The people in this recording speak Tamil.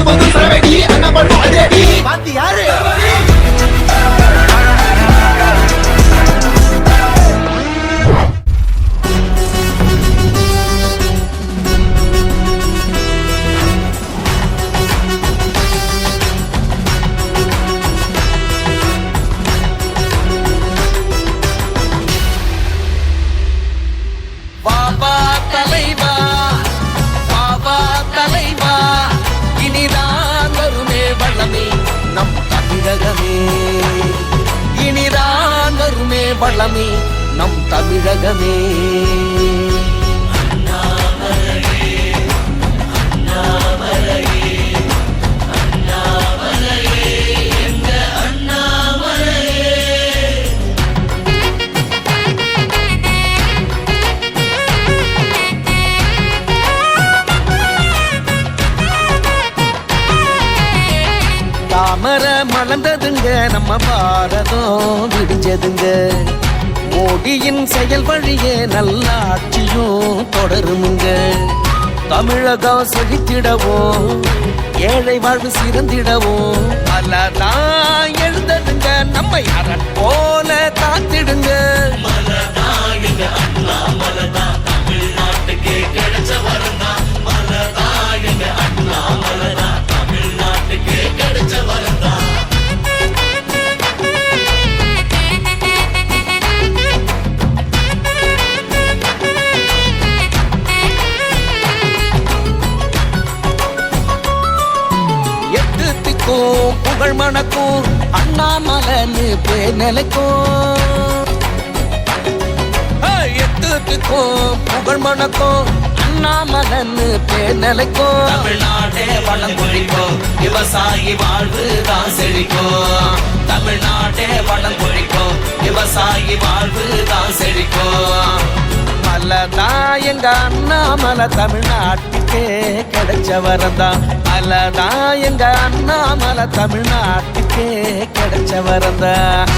பொது பொது சரவெடி அண்ணன் பண்ணும் அதேடி பாத்தி யாரு? நம் தமிழகமே. இனிதான் வருமே வளமே நம் தமிழகமே. அமர மலர்ந்ததுங்க நம்ம பாரதம் விடிஞ்சதுங்க மோடியின் செயல் வழியே நல்லாட்சியும் தொடருமுங்க. தமிழகம் செழித்திடவும் ஏழை வாழ்வு சிறந்திடவும் பலதான் எழுந்ததுங்க. நம்மை அரண் எட்டு புகழ் மணக்கும் அண்ணாமலன்னு பேர் நிலைக்கும் ஏய், புகழ் மணக்கும் அண்ணாமலன்னு பேர் நிலைக்கும் தமிழ்நாடே வளம் கொழிக்கும் விவசாயி வாழ்வு தான் செழிக்கும் தமிழ்நாடே வளம் கொழிக்கும் விவசாயி வாழ்வு தான் செழிக்கும் மலதான் எங்க அண்ணாமலை தமிழ்நாட்டுக்கே கிடைச்ச வரந்தான் மலதான் எங்க அண்ணாமலை தமிழ்நாட்டுக்கே கிடைச்ச வரந்தான்